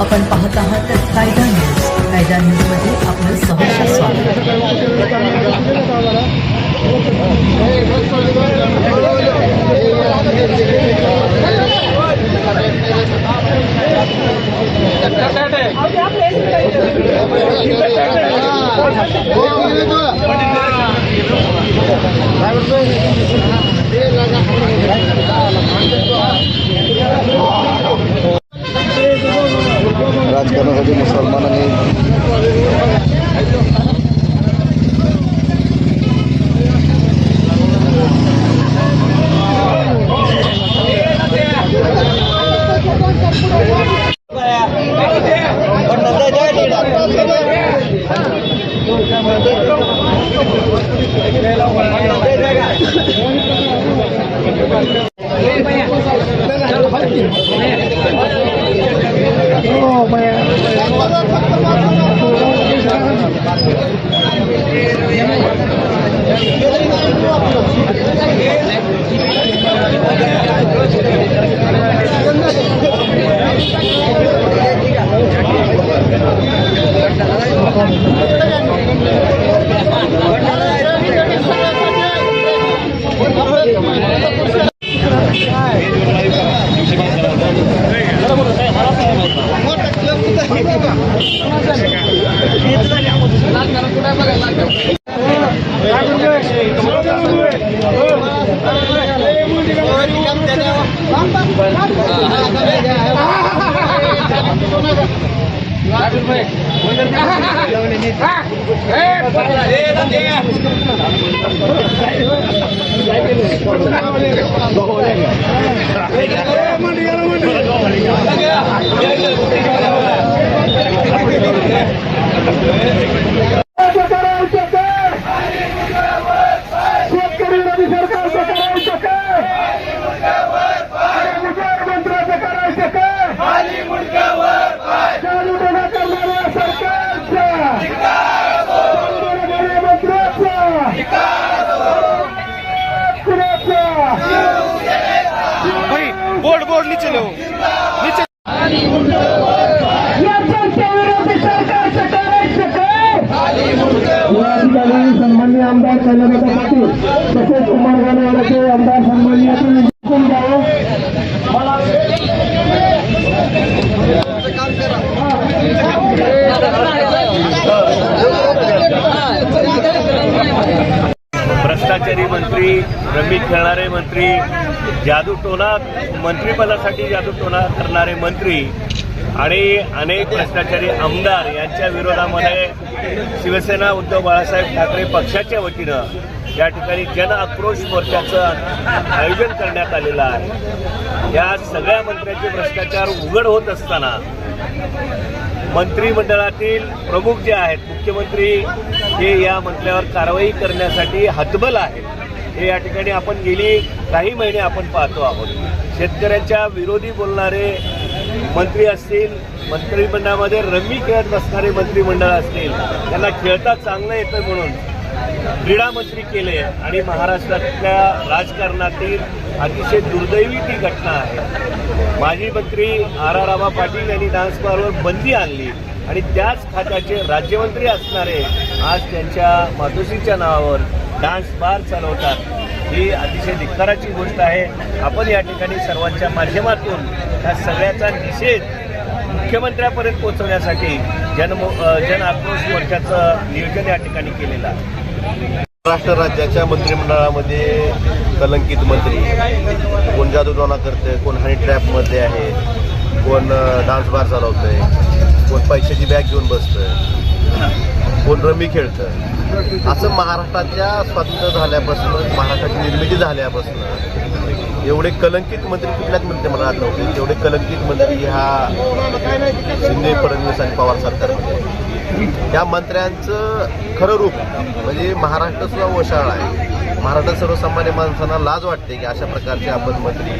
आपण पाहत आहात कायदा न्यूज. कायदा न्यूजमध्ये आपलं सहर्ष स्वागत. राजकारणासाठी मुसलमानांनी करायचं काय शेतकरी Bravo! सरकारचं करायचं काय मुख्यमंत्र्याचं करायचं काय चालू गुन्हा करणाऱ्या सरकारच्या चालू गुन्हा मंत्र्याचा बोर्ड बोर्ड नीचे लो नीचे याच्या विरोधी सरकारचं करायचं काय अधिकारी ठिकाणी सन्मान्य आमदार चंद्रकांत पाटील तसेच कुमार गाणेवाड्याचे आमदार सन्मान्य भ्रष्टाचारी मंत्री रमी खेळणारे मंत्री जादूटोना मंत्रिपदासाठी जादूटोना करणारे मंत्री आणि अनेक भ्रष्टाचारी आमदार यांच्या विरोधामध्ये शिवसेना उद्धव बाळासाहेब ठाकरे पक्षाच्या वतीनं या ठिकाणी जन आक्रोश मोर्चाचं आयोजन करण्यात आलेलं आहे. या सगळ्या मंत्र्यांचे भ्रष्टाचार उघड होत असताना मंत्रिमंडळातील प्रमुख जे आहेत मुख्यमंत्री हे या मंत्र्यावर कारवाई करण्यासाठी हतबल आहेत. हे या ठिकाणी आपण गेली काही महिने आपण पाहतो आहोत. शेतकऱ्यांच्या विरोधी बोलणारे मंत्री असतील मंत्रिमंडळामध्ये रमी खेळत असणारे मंत्रिमंडळ असतील त्यांना खेळता चांगलं येतं म्हणून क्रीडा मंत्री केले आणि महाराष्ट्रातल्या राजकारणातील अतिशय दुर्दैवी ती घटना आहे. माजी मंत्री आर आर रामा पाटील यांनी डान्स बारवर बंदी आणली आणि त्याच खात्याचे राज्यमंत्री असणारे आज त्यांच्या मातोश्रीच्या नावावर डान्स बार चालवतात. ही अतिशय धिक्काराची गोष्ट आहे. आपण या ठिकाणी सर्वांच्या माध्यमातून या सगळ्याचा निषेध मुख्यमंत्र्यापर्यंत पोहोचवण्यासाठी जन जन आक्रोश मोर्चाचं नियोजन या ठिकाणी केलेलं आहे. महाराष्ट्र राज्याच्या मंत्रिमंडळामध्ये कलंकित मंत्री. कोण जादूटोना करते कोण हनी ट्रॅपमध्ये आहे कोण डान्स बार चालवतंय कोण पैशाची बॅग घेऊन बसतंय कोण रमी खेळतं असं महाराष्ट्राच्या स्वातंत्र्य झाल्यापासून महाराष्ट्राची निर्मिती झाल्यापासून एवढे कलंकित मंत्री कुठल्याच मंत्रिमंडळात नव्हते. तेवढे कलंकित मंत्री ह्या शिंदे फडणवीस आणि पवार सरकारमध्ये. या मंत्र्यांचं खरं रूप म्हणजे महाराष्ट्र सुद्धा वशाळ आहे. महाराष्ट्रात सर्वसामान्य माणसांना लाज वाटते की अशा प्रकारचे आपण मंत्री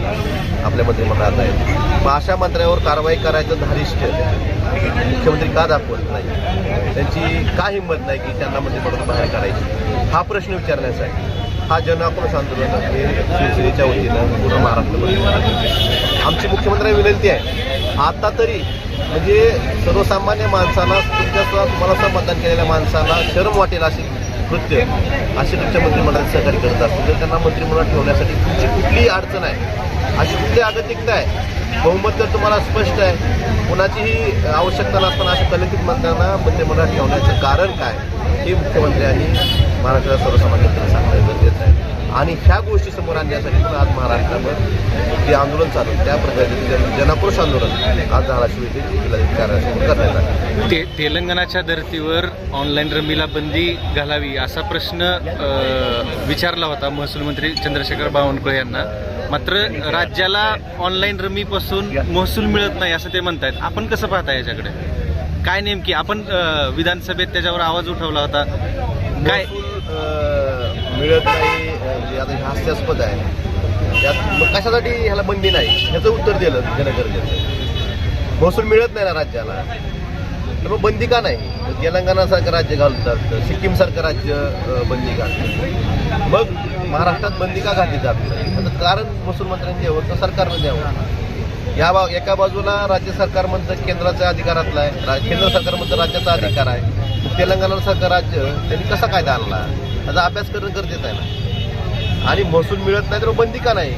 आपल्या मंत्रिमंडळात आहेत मग अशा मंत्र्यावर कारवाई करायचं धारिष्ट मुख्यमंत्री का दाखवत नाही? त्यांची का हिंमत नाही की त्यांना मंत्रिमंडळातून बाहेर काढायची? हा प्रश्न विचारण्यासाठी हा जनआक्रोश आंदोलन हे शिवसेनेच्या वतीनं पूर्ण महाराष्ट्रामध्ये आमची मुख्यमंत्र्यांना विनंती आहे आता तरी म्हणजे सर्वसामान्य माणसांना तुमच्या तुम्हाला मतदान केलेल्या माणसांना शरम वाटेल अशी कृत्य असे तुमच्या मंत्रिमंडळात सहकार्य करत असतील. तर त्यांना मंत्रिमंडळात ठेवण्यासाठी तुमची कुठलीही अडचण आहे अशी कुठली अगतिकता आहे बहुमत तर तुम्हाला स्पष्ट आहे कुणाचीही आवश्यकता नसताना अशा कलंकित मंत्र्यांना मंत्रिमंडळात ठेवण्याचं कारण काय हे मुख्यमंत्र्यांनी महाराष्ट्राला सर्वसामान्य सांगणं गरजेचं आहे. आणि ह्या गोष्टी समोर आणण्यासाठी पण आज महाराष्ट्रावर जे आंदोलन चालू त्या प्रकारचे जन- जनाक्रोश आंदोलन आज धाराशिव येथे जिल्हाधिकाऱ्यांसमोर करण्यात आलं. ते तेलंगणाच्या धर्तीवर ऑनलाईन रमीला बंदी घालावी असा प्रश्न विचारला होता महसूल मंत्री चंद्रशेखर बावनकुळे यांना. मात्र राज्याला ऑनलाईन रमीपासून महसूल मिळत नाही असं ते म्हणतायत. आपण कसं पाहता याच्याकडे? काय नेमकी? आपण विधानसभेत त्याच्यावर आवाज उठवला होता. काय? मिळत नाही म्हणजे आता हास्यास्पद आहे. त्यात मग कशासाठी ह्याला बंदी नाही? ह्याचं उत्तर दिलं देणं गरजेचं महसूल मिळत नाही ना राज्याला. तर मग बंदी का नाही? तेलंगणासारखं राज्य घालतात सिक्कीमसारखं राज्य बंदी घालतं मग महाराष्ट्रात बंदी का घातली जात नाही? त्याचं कारण महसूल मंत्र्यांनी द्यावं तर सरकारनं द्यावं? या बा एका बाजूला राज्य सरकार म्हणतं केंद्राच्या अधिकारातला आहे केंद्र सरकार म्हणतं राज्याचा अधिकार आहे. तेलंगणासारखं राज्य त्यांनी कसा कायदा आणला? त्याचा अभ्यास करणं गरजेचं आहे ना. आणि महसूल मिळत नाही तर बंदी का नाही?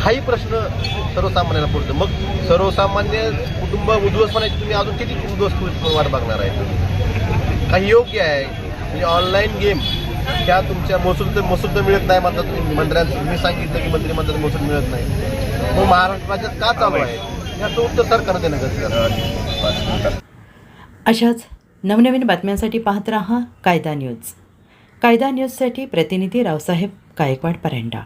हाही प्रश्न सर्वसामान्यांना पडतो. मग सर्वसामान्य कुटुंब उद्ध्वस्त तुम्ही अजून किती उद्ध्वस्त वाट बघणार आहे? काही योग्य आहे. म्हणजे ऑनलाईन गेम त्या तुमच्या महसूल तर महसूल तर मिळत नाही म्हणतात तुम्ही मंत्र्यांचं. तुम्ही सांगितलं की मंत्री म्हणतात महसूल मिळत नाही. मग महाराष्ट्र राज्यात का चालू आहे? याचं उत्तर सरकारनं देणं गरजेचं अशाच नवनवीन बातम्यांसाठी पाहत रहा कायदा न्यूज. कायदा न्यूजसाठी प्रतिनिधी रावसाहेब गायकवाड परेंडा.